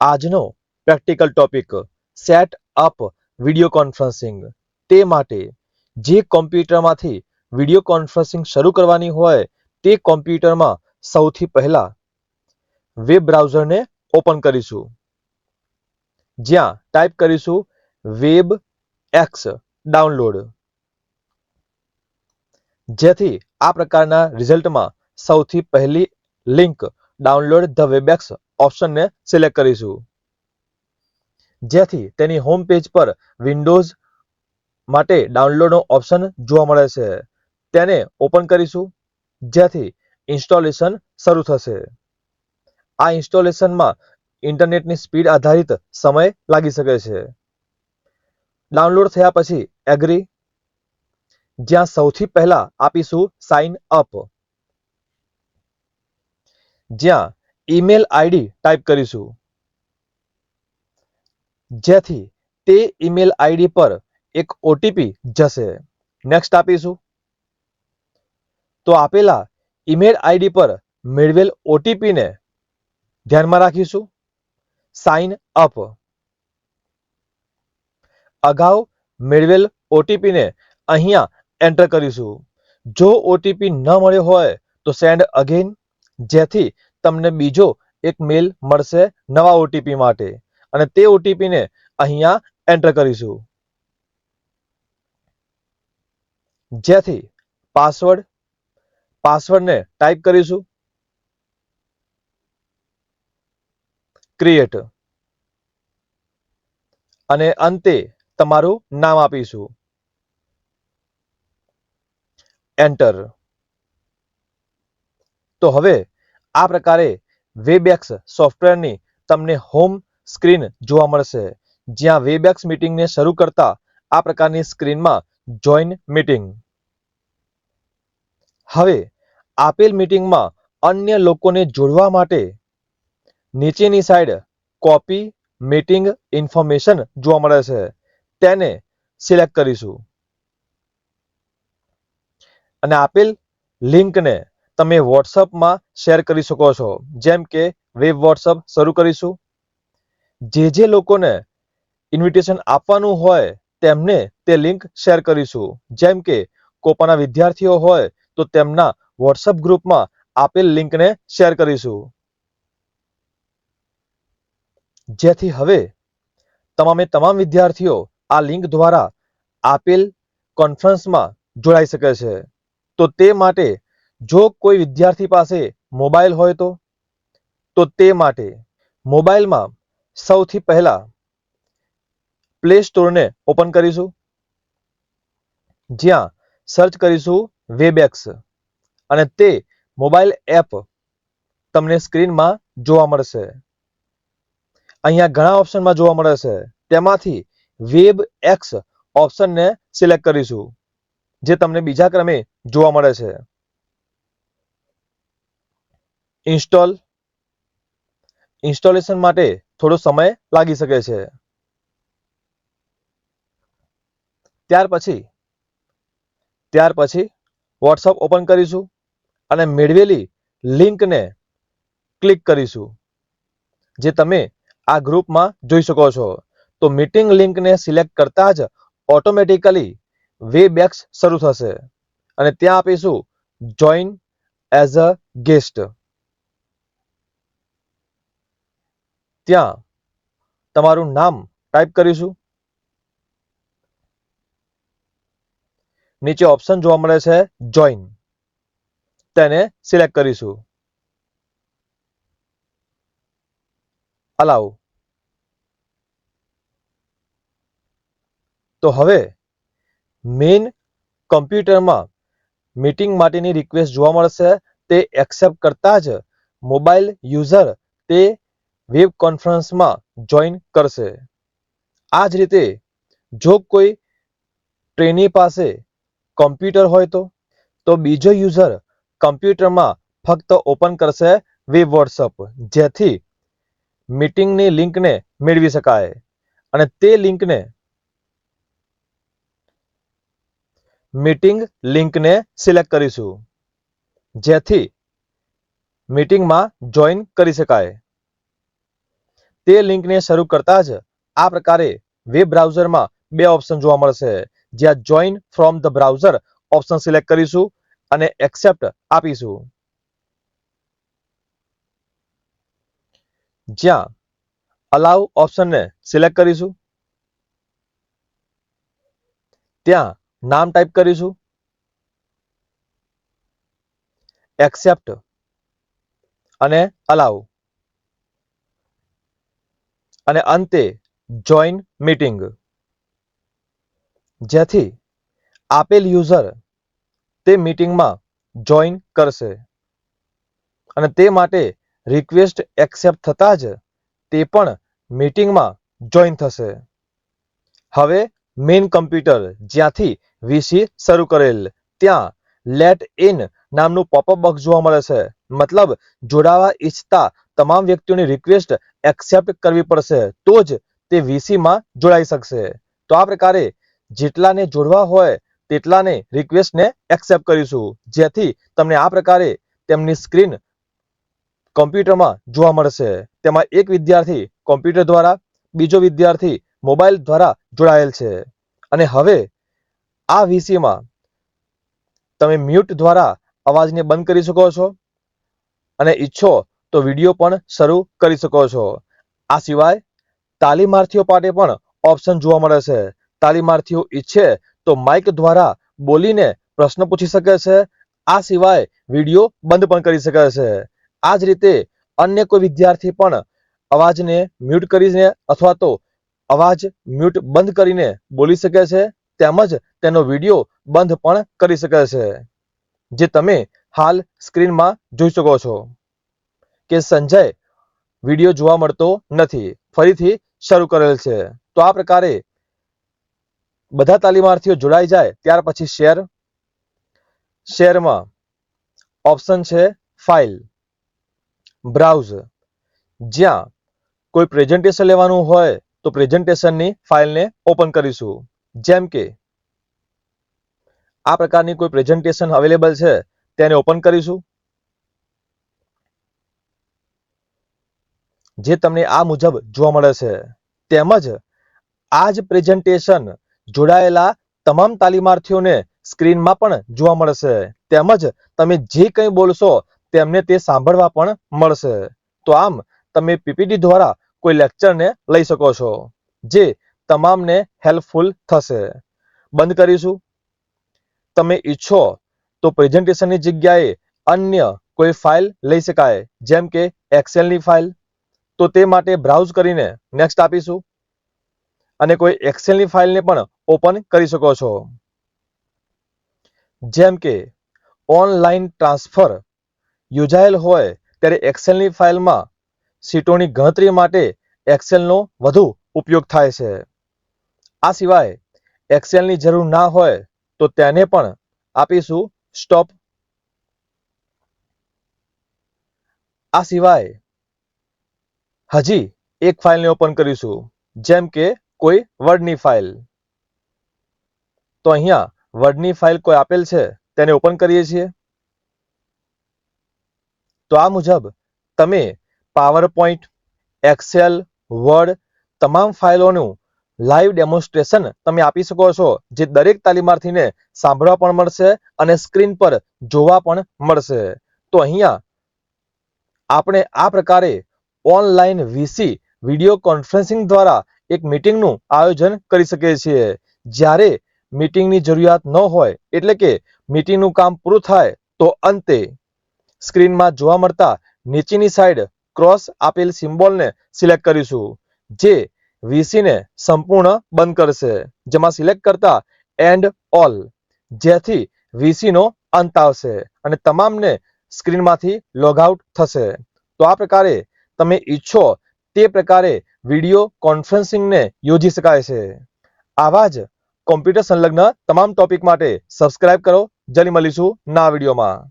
આજનો practical topic set up video conferencing. તે માટે જે કોમ્પ્યુટરમાંથી વીડિયો કોન્ફરન્સિંગ શરૂ કરવાની હોય તે કોમ્પ્યુટરમાં સૌથી પહેલા વેબ બ્રાઉઝરને ઓપન કરીશું. જ્યાં ટાઈપ કરીશું વેબ એક્સ ડાઉનલોડ. જેથી આ પ્રકારના રિઝલ્ટમાં સૌથી પહેલી લિંક ડાઉનલોડ ધ વેબએક્સ ઓપ્શનને સિલેક્ટ કરીશું. જેથી તેની હોમ પેજ પર વિન્ડોઝ માટે ડાઉનલોડનો ઓપ્શન જોવા મળે છે. તેને ઓપન કરીશું, જેથી ઇન્સ્ટોલેશન શરૂ થશે. આ ઇન્સ્ટોલેશનમાં ઇન્ટરનેટની સ્પીડ આધારિત સમય લાગી શકે છે. ડાઉનલોડ થયા પછી એગ્રી જ્યાં સૌથી પહેલા આપીશું સાઇન અપ જ્યાં ઈમેલ આઈડી ટાઈપ કરીશું. જેથી તે ઈમેલ આઈડી પર એક ઓટીપી જશે. નેક્સ્ટ આપીશું. તો આપેલા ઈમેલ આઈડી પર મેળવેલ ઓટીપીને ધ્યાનમાં રાખીશું. સાઇન અપ અગાઉ મેળવેલ ઓટીપીને અહીંયા એન્ટર કરીશું. જો ઓટીપી ન મળ્યો હોય તો સેન્ડ અગેન જેથી તમને બીજો એક મેલ મળશે નવા ઓટીપી માટે. અને તે ઓટીપીને અહીંયા એન્ટર કરીશું. જેથી પાસવર્ડ પાસવર્ડને ટાઈપ કરીશું. ક્રિએટ અને અંતે તમારું નામ આપીશું. એન્ટર તો હવે આ પ્રકારે વેબેક્સ સોફ્ટવેરની તમને હોમ સ્ક્રીન જોવા મળશે. જ્યાં વેબેક્સ મીટિંગને શરૂ કરતા આ પ્રકારની સ્ક્રીનમાં જોઈન મીટિંગ હવે આપેલ મીટિંગમાં અન્ય લોકોને જોડવા માટે નીચેની સાઈડ કોપી મીટિંગ ઇન્ફોર્મેશન જોવા મળે છે. તેને સિલેક્ટ કરીશું. અને આપેલ લિંકને તમે વોટ્સઅપમાં શેર કરી શકો છો. જેમ કે, વેબ વોટ્સઅપ શરૂ કરીશું. જે જે લોકોને ઇન્વિટેશન આપવાનું હોય, તેમને તે લિંક શેર કરીશું. જેમ કે, કોપાના વિદ્યાર્થીઓ હોય, તો તેમના વોટ્સઅપ ગ્રુપમાં આપેલ લિંકને શેર કરીશું. જેથી હવે તમામે તમામ વિદ્યાર્થીઓ આ લિંક દ્વારા આપેલ કોન્ફરન્સમાં જોડાઈ શકે છે. તો તે માટે જો કોઈ વિદ્યાર્થી પાસે મોબાઈલ હોય તો તો તે માટે મોબાઈલમાં સૌથી પહેલા પ્લે સ્ટોરને ઓપન કરીશું. જ્યાં સર્ચ કરીશું વેબએક્સ અને તે મોબાઈલ એપ તમને સ્ક્રીનમાં જોવા મળશે. અહીંયા ઘણા ઓપ્શનમાં જોવા મળે છે તેમાંથી વેબ એક્સ ઓપ્શનને સિલેક્ટ કરીશું, જે તમને બીજા ક્રમે જોવા મળે છે. ઇન્સ્ટોલ, ઇન્સ્ટોલેશન માટે થોડો સમય લાગી શકે છે. ત્યાર પછી ત્યાર પછી વોટ્સઅપ ઓપન કરીશું અને મેળવેલી લિંકને ક્લિક કરીશું, જે તમે આ ગ્રુપમાં જોઈ શકો છો. તો મીટિંગ લિંકને સિલેક્ટ કરતા જ ઓટોમેટિકલી વેબેક્સ શરૂ થશે અને ત્યાં આપીશું જોઈન એઝ અ ગેસ્ટ ત્યાં તમારું નામ ટાઈપ કરીશું. નીચે ઓપ્શન જોવા મળે છે જોઈન તેને સિલેક્ટ કરીશું. અલાઉ તો હવે મેઇન કમ્પ્યુટરમાં મીટિંગ માટેની રિક્વેસ્ટ જોવા મળશે. તે એક્સેપ્ટ કરતા જ મોબાઈલ યુઝર તે વેબ કોન્ફરન્સમાં જોઈન કરશે. આ જ રીતે, જો કોઈ ટ્રેની પાસે કોમ્પ્યુટર હોય તો તો બીજો યુઝર કમ્પ્યુટરમાં ફક્ત ઓપન કરશે વેબ વોટ્સઅપ, જેથી મીટિંગની લિંકને મેળવી શકાય. અને તે લિંકને મીટિંગ લિંકને સિલેક્ટ કરીશું, જેથી મીટિંગમાં જોઈન કરી શકાય. તે લિંકને શરૂ કરતા જ આ પ્રકારે વેબ બ્રાઉઝરમાં બે ઓપ્શન જોવા મળશે. જ્યાં join from the browser option select કરીશું અને એક્સેપ્ટ આપીશું. જ્યાં અલાઉ ઓપ્શનને સિલેક્ટ કરીશું. ત્યાં નામ ટાઈપ કરીશું. એક્સેપ્ટ અને અલાઉ અને અંતે જોઈન મીટિંગ જેથી આપેલ યુઝર તે મીટિંગમાં જોઈન કરશે. અને તે માટે રિક્વેસ્ટ એક્સેપ્ટ થતા જ તે પણ મીટિંગમાં જોઈન થશે. હવે મેઇન કમ્પ્યુટર જ્યાંથી વીસી શરૂ કરેલ, ત્યાં લેટ ઇન નામનું પોપઅપ બોક્સ જોવા મળે છે. મતલબ જોડાવા ઈચ્છતા તમામ વ્યક્તિઓની રિક્વેસ્ટ એક્સેપ્ટ કરવી પડશે, તો જ તે વીસીમાં જોડાઈ શકશે. તો આ પ્રકારે જેટલાને જોડવા હોય તેટલાને રિક્વેસ્ટને એક્સેપ્ટ કરીશું. જેથી તમને આ પ્રકારે તેમની સ્ક્રીન કોમ્પ્યુટરમાં જોવા મળશે. તેમાં એક વિદ્યાર્થી કોમ્પ્યુટર દ્વારા, બીજો વિદ્યાર્થી મોબાઈલ દ્વારા જોડાયેલ છે. અને હવે આ વીસીમાં તમે મ્યુટ દ્વારા અવાજને બંધ કરી શકો છો. અને ઈચ્છો તો વીડિયો પણ શરૂ કરી શકો છો. આ સિવાય તાલીમાર્થીઓ માટે પણ ઓપ્શન જોવા મળે છે. તાલીમાર્થીઓ ઈચ્છે તો માઇક દ્વારા બોલીને પ્રશ્ન પૂછી શકે છે. આ સિવાય વીડિયો બંધ પણ કરી શકે છે. આ જ રીતે અન્ય કોઈ વિદ્યાર્થી પણ અવાજને મ્યુટ કરીને અથવા તો અવાજ મ્યુટ બંધ કરીને બોલી શકે છે. તેમજ તેનો વીડિયો બંધ પણ કરી શકે છે. જે તમે હાલ સ્ક્રીનમાં જોઈ શકો છો કે સંજય વીડિયો જોવા મળતો નથી. ફરીથી શરૂ કરેલ છે. તો આ પ્રકારે બધા તાલીમાર્થીઓ જોડાઈ જાય, ત્યાર પછી શેર શેરમાં ઓપ્શન છે ફાઇલ, બ્રાઉઝ. જ્યાં કોઈ પ્રેઝન્ટેશન લેવાનું હોય તો પ્રેઝન્ટેશનની ફાઇલને ઓપન કરીશું. જેમ કે આ પ્રકારની કોઈ પ્રેઝન્ટેશન અવેલેબલ છે તેને ઓપન કરીશું. જે તમને આ મુજબ જોવા મળે છે. તેમજ આ જ પ્રેઝન્ટેશન જોડાયેલા તમામ તાલીમાર્થીઓને સ્ક્રીનમાં પણ જોવા મળશે. તેમજ તમે જે કંઈ બોલશો તેમને તે સાંભળવા પણ મળશે. તો આમ તમે પીપીટી દ્વારા કોઈ લેક્ચરને લઈ શકો છો, જે તમામને હેલ્પફુલ થશે. બંધ કરીશું. તમે ઈચ્છો તો પ્રેઝન્ટેશનની જગ્યાએ અન્ય કોઈ ફાઇલ લઈ શકાય, જેમ કે એક્સેલની ફાઇલ. તો તે માટે બ્રાઉઝ કરીને નેક્સ્ટ આપીશું. અને કોઈ એક્સેલની ફાઇલને પણ ઓપન કરી શકો છો. જેમ કે ઓનલાઈન ટ્રાન્સફર યોજાયેલ હોય ત્યારે એક્સેલની ફાઇલમાં સીટોની ગણતરી માટે એક્સેલનો વધુ ઉપયોગ થાય છે. આ સિવાય એક્સેલની જરૂર ના હોય તો તેને પણ આપીશું. સ્ટોપ આ સિવાય હજી એક ફાઇલને ઓપન કરીશું, જેમ કે કોઈ વર્ડની ફાઇલ તો અહીંયા વર્ડની ફાઇલ કોઈ આપેલ છે, તેને ઓપન કરીએ છીએ. તો આ મુજબ તમે પાવર પોઈન્ટ એક્સેલ વર્ડ તમામ ફાઇલોનું લાઈવ ડેમોન્સ્ટ્રેશન તમે આપી શકો છો, જે દરેક તાલીમાર્થીને સાંભળવા પણ મળશે અને સ્ક્રીન પર જોવા પણ મળશે. તો અહીંયા આપણે આ પ્રકારે ઓનલાઈન વીસી વીડિયો કોન્ફરન્સિંગ દ્વારા એક મીટિંગનું આયોજન કરી શકીએ છીએ. જ્યારે મીટિંગની જરૂરિયાત ન હોય, એટલે કે મીટિંગનું કામ પૂરું થાય, તો અંતે સ્ક્રીનમાં જોવા મળતા નીચેની સાઈડ ક્રોસ આપેલ સિમ્બોલને સિલેક્ટ કરીશું. જે વીસીને સંપૂર્ણ બંધ કરશે, જેમાં સિલેક્ટ કરતા એન્ડ ઓલ જેથી વીસીનો અંત આવશે અને તમામને સ્ક્રીનમાંથી લોગઆઉટ થશે. તો આ પ્રકારે તમે ઈચ્છો તે પ્રકારે વીડિયો કોન્ફરન્સિંગને યોજી શકાય છે. આવા જ કોમ્પ્યુટર સંલગ્ન તમામ ટોપિક માટે સબસ્ક્રાઇબ કરો. જલ્દી મળીશું ના વિડીયોમાં.